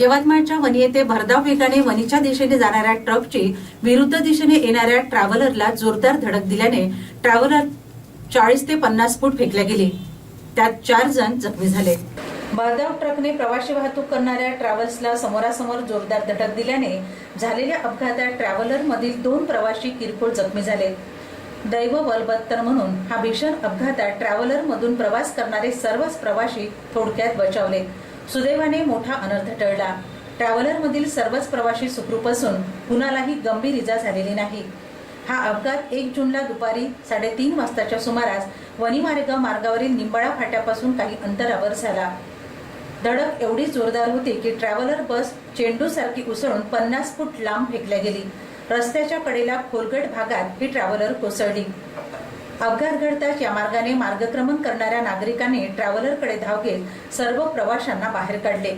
यवतमाळच्या वनी येथे भरधाव वेगाने वनीच्या दिशेने जाणाऱ्या ट्रकची विरुद्ध दिशेने येणाऱ्या ट्रॅव्हलरला जोरदार धडक दिल्याने ट्रॅव्हलर चाळीस ते पन्नास फूट फेकल्या गेली. त्यात चार जण जखमी झाले. भरधाव ट्रकने प्रवासी वाहतूक करणाऱ्या ट्रॅव्हल्सला समोरासमोर जोरदार धडक दिल्याने झालेल्या अपघातात ट्रॅव्हलर मधील दोन प्रवाशी किरकोळ जखमी झाले. दैव बलबत्तर म्हणून हा भीषण अपघातात ट्रॅव्हलर मधून प्रवास करणारे सर्वच प्रवासी थोडक्यात बचावले. सुदैवाने मोठा अनर्थ टळला. ट्रॅव्हलरमधील सर्वच प्रवाशी सुखरूप असून कुणालाही गंभीर इजा झालेली नाही. हा अपघात एक जूनला दुपारी साडेतीन वाजताच्या सुमारास वनीमार्ग मार्गावरील निंबाळा फाट्यापासून काही अंतरावर झाला. धडक एवढी जोरदार होती की ट्रॅव्हलर बस चेंडू सारखी उसळून पन्नास फूट लांब फेकल्या गेली. रस्त्याच्या कडेला खोलगट भागात ही ट्रॅव्हलर कोसळली. अपघात घडताच या मार्गाने मार्गक्रमण करणाऱ्या नागरिकांनी ट्रॅव्हलरकडे धाव घेत सर्व प्रवाशांना बाहेर काढले.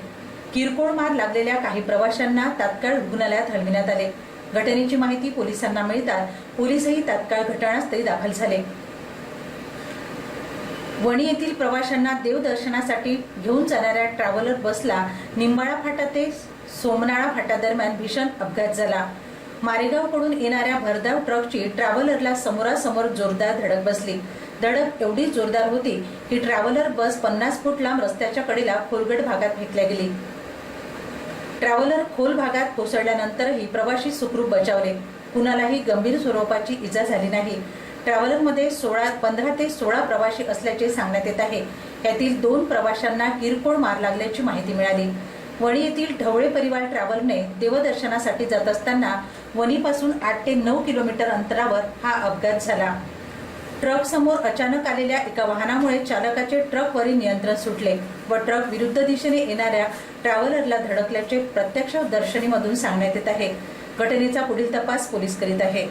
किरकोळ मार लागलेल्या काही प्रवाशांना तात्काळ रुग्णालयात हलविण्यात आले. घटनेची माहिती पोलिसांना मिळताच पोलीसही तात्काळ घटनास्थळी दाखल झाले. वणी येथील प्रवाशांना देवदर्शनासाठी घेऊन जाणाऱ्या ट्रॅव्हलर बसला निंबाळा फाटा ते सोमनाळा फाटा दरम्यान भीषण अपघात झाला. मारेगावकडून येणाऱ्या भरधाव ट्रकची ट्रॅव्हलरला समोरासमोर जोरदार धडक बसली. धडक एवढी जोरदार होती की ट्रॅव्हलर बस पन्नास फूट लांब रस्त्याच्या कडेला खोलगट भागात फेकल्या गेली. ट्रॅव्हलर खोल भागात कोसळल्यानंतरही प्रवाशी सुखरूप बचावले. कुणालाही गंभीर स्वरूपाची इजा झाली नाही. ट्रॅव्हलरमध्ये सोळा पंधरा ते सोळा प्रवाशी असल्याचे सांगण्यात येत आहे. यातील दोन प्रवाशांना किरकोळ मार लागल्याची माहिती मिळाली. वणी येथील ढवळे परिवार ट्रॅव्हलने देवदर्शनासाठी जात असताना वणीपासून आठ ते नऊ किलोमीटर अंतरावर हा अपघात झाला. ट्रक समोर अचानक आलेल्या एका वाहनामुळे चालकाचे ट्रकवरील नियंत्रण सुटले व ट्रक विरुद्ध दिशेने येणाऱ्या ट्रॅव्हलरला धडकल्याचे प्रत्यक्ष दर्शनीमधून सांगण्यात येत आहे. घटनेचा पुढील तपास पोलीस करीत आहे.